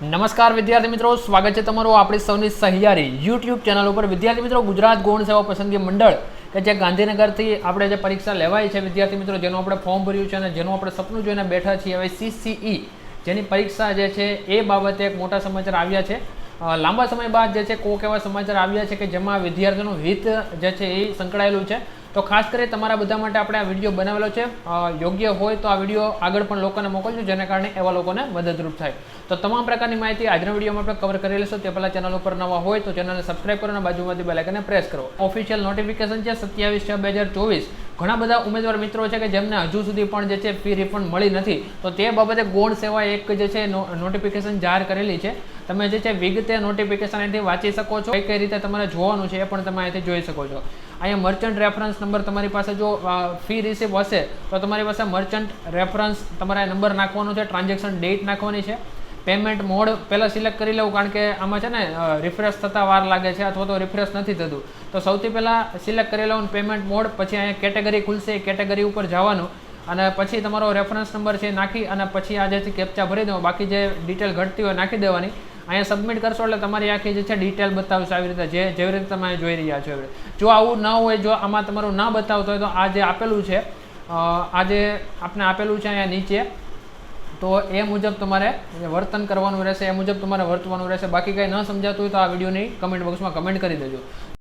નમસ્કાર વિદ્યાર્થી મિત્રો, સ્વાગત છે તમારું આપણી સૌની સહિયારી યુટ્યુબ ચેનલ ઉપર. વિદ્યાર્થી મિત્રો, ગુજરાત ગૌણ સેવા પસંદગી મંડળ, કે જે ગાંધીનગરથી આપણે જે પરીક્ષા લેવાય છે, વિદ્યાર્થી મિત્રો, જેનું આપણે ફોર્મ ભર્યું છે અને જેનું આપણે સપનું જોઈને બેઠા છીએ, હવે સીસીઈ જેની પરીક્ષા જે છે, એ બાબતે એક મોટા સમાચાર આવ્યા છે. લાંબા સમય બાદ જે છે, કોક એવા સમાચાર આવ્યા છે કે જેમાં વિદ્યાર્થીઓનું હિત જે છે, એ સંકળાયેલું છે. તો ખાસ કરી તમારા બધા માટે આપણે આ વીડિયો બનાવેલો છે. યોગ્ય હોય તો આ વીડિયો આગળ પણ લોકોને મોકલજો, જેના કારણે એવા લોકોને મદદરૂપ થાય. તો તમામ પ્રકારની માહિતી આજના વિડીયોમાં આપણે કવર કરી લેશો તે પહેલાં ચેનલ ઉપર નવા હોય તો ચેનલને સબસ્ક્રાઈબ કરો અને બાજુમાંથી બેલાઇકને પ્રેસ કરો. ઓફિશિયલ નોટિફિકેશન છે સત્યાવીસ છ બે હજાર ચોવીસ. ઘણા બધા ઉમેદવાર મિત્રો છે કે જેમને હજુ સુધી પણ જે છે ફી રિફંડ મળી નથી. તો તે બાબતે ગૌણ સેવા એક જે છે નોટિફિકેશન જાહેર કરેલી છે. તમે જે છે વિગતે નોટિફિકેશન અહીંથી વાંચી શકો છો. કઈ રીતે તમારે જોવાનું છે એ પણ તમે અહીંથી જોઈ શકો છો. અહીંયા મર્ચન્ટ રેફરન્સ નંબર તમારી પાસે જો ફી રિસીપ હશે, તો તમારી પાસે મર્ચન્ટ રેફરન્સ તમારે નંબર નાખવાનો છે ટ્રાન્ઝેક્શન ડેટ નાખવાની છે. પેમેન્ટ મોડ પહેલાં સિલેક્ટ કરી લેવું, કારણ કે આમાં છે ને રિફ્રેશ થતાં વાર લાગે છે, અથવા તો રિફ્રેશ નથી થતું. તો સૌથી પહેલાં સિલેક્ટ કરી લેવાનું પેમેન્ટ મોડ પછી અહીંયા કેટેગરી ખુલશે એ કેટેગરી ઉપર જવાનું, અને પછી તમારો રેફરન્સ નંબર છે નાખી, અને પછી આ જે કેપ્ચા ભરી દો બાકી જે ડિટેલ ઘટતી હોય નાખી દેવાની. અહીંયા સબમિટ કરશો એટલે તમારી આખી જે છે ડિટેલ બતાવશે આવી રીતે જે જેવી રીતે તમે જોઈ રહ્યા છો. જો આવું ન હોય, જો આમાં તમારું ના બતાવતો હોય તો આ જે આપેલું છે આ જે આપણે આપેલું છે અહીંયા નીચે, તો એ મુજબ તમારે વર્તન કરવાનું રહેશે, એ મુજબ તમારે વર્તવાનું રહેશે બાકી કંઈ ન સમજાતું હોય તો આ વિડીયોની કમેન્ટ બોક્સમાં કમેન્ટ કરી દેજો